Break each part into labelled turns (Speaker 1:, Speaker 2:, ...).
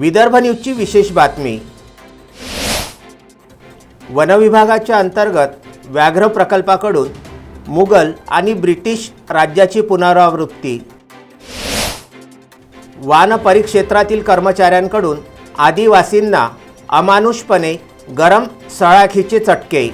Speaker 1: विदर्भ न्यूजची विशेष बातमी. वनविभागाच्या अंतर्गत व्याघ्र प्रकल्पाकडून मुघल आणि ब्रिटिश राज्याची पुनरावृत्ती. वान परिक्षेत्रातील कर्मचाऱ्यांकडून आदिवासींना अमानुषपणे गरम सळाखीचे चटके.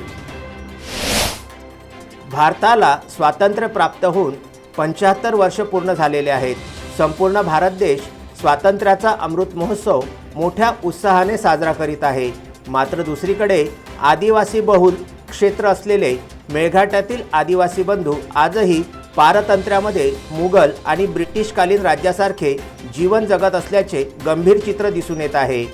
Speaker 1: भारताला स्वातंत्र्य प्राप्त होऊन पंच्याहत्तर वर्ष पूर्ण झालेले आहेत. संपूर्ण भारत देश स्वातंत्र्याचा अमृत महोत्सव मोठ्या उत्साहाने साजरा करीत आहे. मात्र दुसरीकडे आदिवासी बहुल क्षेत्र असलेले मेळघाटातील आदिवासी बंधू आजही पारतंत्र्यामध्ये मुघल आणि ब्रिटिशकालीन राज्यासारखे जीवन जगत असल्याचे गंभीर चित्र दिसून येत आहे.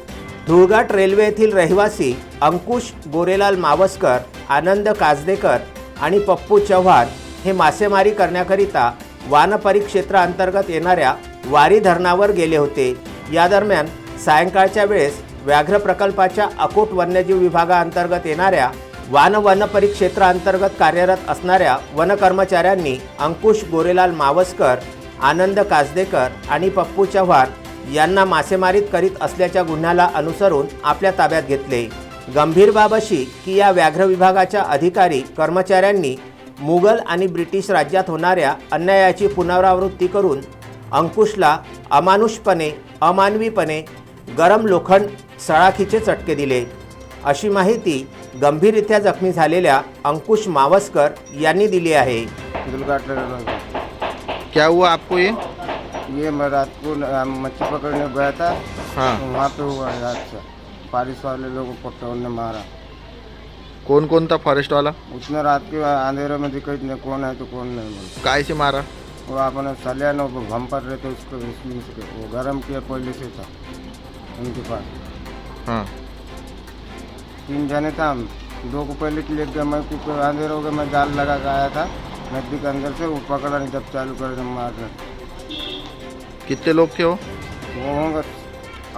Speaker 1: धुळघाट रेल्वे येथील रहिवासी अंकुश गोरेलाल मावस्कर आनंद काजदेकर आणि पप्पू चव्हाण हे मासेमारी करण्याकरिता वानपरी क्षेत्राअंतर्गत येणाऱ्या वारी धरणावर गेले होते. या दरम्यान सायंकाळच्या वेळेस व्याघ्र प्रकल्पाच्या अकोट वन्यजीव विभागाअंतर्गत येणाऱ्या वान वन परिक्षेत्राअंतर्गत कार्यरत असणाऱ्या वन कर्मचाऱ्यांनी अंकुश गोरेलाल मावस्कर आनंद काजदेकर आणि पप्पू चव्हाण यांना मासेमारीत करीत असल्याच्या गुन्ह्याला अनुसरून आपल्या ताब्यात घेतले. गंभीर बाब अशी की या व्याघ्र विभागाच्या अधिकारी कर्मचाऱ्यांनी मुघल आणि ब्रिटिश राज्यात होणाऱ्या अन्यायाची पुनरावृत्ती करून अंकुशला अमानुषपणे अमानवीपणे गरम लोखंड सळाखीचे चटके दिले. अशी माहिती गंभीररित्या जखमी झालेल्या अंकुश मावस्कर यांनी दिली आहे.
Speaker 2: दुर्घाट लगा
Speaker 3: क्या हुआ आपको ये?
Speaker 2: ये मैं रात को मच्छी पकड़ने गया था।
Speaker 3: हाँ।
Speaker 2: वहाँ पे हुआ है रात से बारिश वाले लोगों को पकड़ ने मारा।
Speaker 3: कौन कौन था फॉरेस्ट वाला?
Speaker 2: उसने रात के अंधेरे में दिखाई नहीं कौन है तो कौन नहीं बोला
Speaker 3: काय से मारा?
Speaker 2: वो अपने सलियान वो भम पर रहे थे उसको वो गर्म किया पहले से था उनके पास।
Speaker 3: हाँ।
Speaker 2: तीन जने था हम दो को पहले ले गया मैं कुछ अंधेरा हो गया मैं जाल लगा के आया था नदी के अंदर से वो पकड़ा नहीं जब चालू कर दिया मारना
Speaker 3: कितने लोग थे वो?
Speaker 2: वो होंगे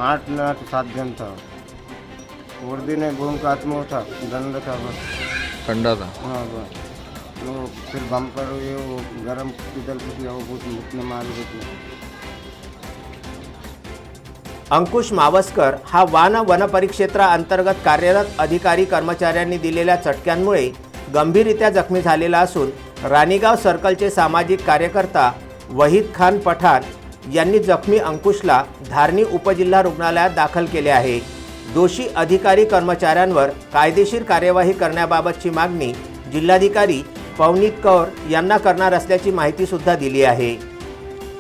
Speaker 2: आठ न आठ सात जन था। वर्दी ने घूम का आत्मा था दंड था बस।
Speaker 3: ठंडा था।
Speaker 2: हाँ बस। वो फिर बम ये वो गर्म किधर किया वो कुछ मुझने मार थे।
Speaker 1: अंकुश मावस्कर हा वान वन परिक्षेत्राअंतर्गत कार्यरत अधिकारी कर्मचाऱ्यांनी दिलेल्या चटक्यांमुळे गंभीररित्या जखमी झालेला असून राणीगाव सर्कलचे सामाजिक कार्यकर्ता वहीद खान पठाण यांनी जखमी अंकुशला धारणी उपजिल्हा रुग्णालयात दाखल केले आहे. दोषी अधिकारी कर्मचाऱ्यांवर कायदेशीर कार्यवाही करण्याबाबतची मागणी जिल्हाधिकारी पवनीत कौर यांना करणार असल्याची माहितीसुद्धा दिली आहे.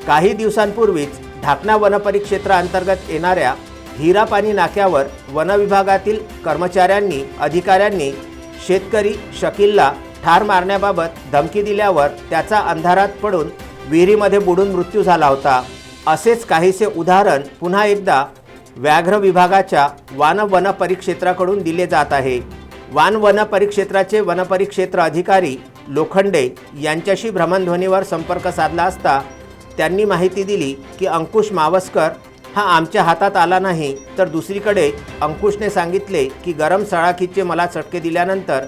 Speaker 1: काही दिवसांपूर्वीच ढाकणा वनपरिक्षेत्राअंतर्गत येणाऱ्या हिरापानी नाक्यावर वनविभागातील कर्मचाऱ्यांनी अधिकाऱ्यांनी शेतकरी शकीलला ठार मारण्याबाबत धमकी दिल्यावर त्याचा अंधारात पडून विहिरीमध्ये बुडून मृत्यू झाला होता. असेच काहीसे उदाहरण पुन्हा एकदा व्याघ्र विभागाच्या वान वन परिक्षेत्राकडून दिले जात आहे. वान वन परिक्षेत्राचे वनपरिक्षेत्र अधिकारी लोखंडे यांच्याशी भ्रमणध्वनीवर संपर्क साधला असता त्यांनी माहिती दिली की अंकुश मावस्कर हा आमच्या हातात आला नाही तर दुसरीकडे अंकुशने सांगितले की गरम सळाखीचे मला चटके दिल्यानंतर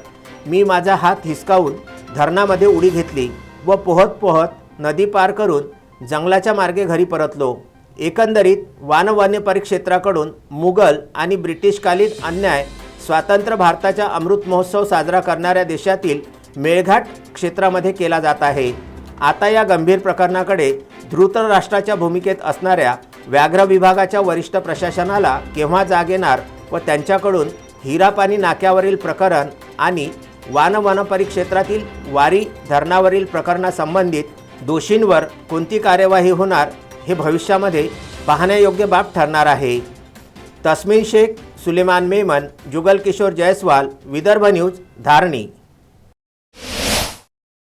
Speaker 1: मी माझा हात हिसकावून धरणामध्ये उडी घेतली व पोहत पोहत नदी पार करून जंगलाच्या मार्गे घरी परतलो. एकंदरीत वानवान्य परिक्षेत्राकडून मुघल आणि ब्रिटिशकालीन अन्याय स्वातंत्र्य भारताच्या अमृत महोत्सव साजरा करणाऱ्या देशातील मेळघाट क्षेत्रामध्ये केला जात आहे. आता या गंभीर प्रकरणाकडे धृतराष्ट्राच्या भूमिकेत असणाऱ्या व्याघ्र विभागाच्या वरिष्ठ प्रशासनाला केव्हा जाग येणार व त्यांच्याकडून हिरापानी नाक्यावरील प्रकरण आणि वान परिक्षेत्रातील वारी धरणावरील प्रकरणासंबंधित दोषींवर कोणती कार्यवाही होणार हे भविष्यामध्ये पाहण्यायोग्य बाब ठरणार आहे. तस्मिन शेख सुलेमान मेमन जुगल किशोर जयस्वाल विदर्भ न्यूज धारणी.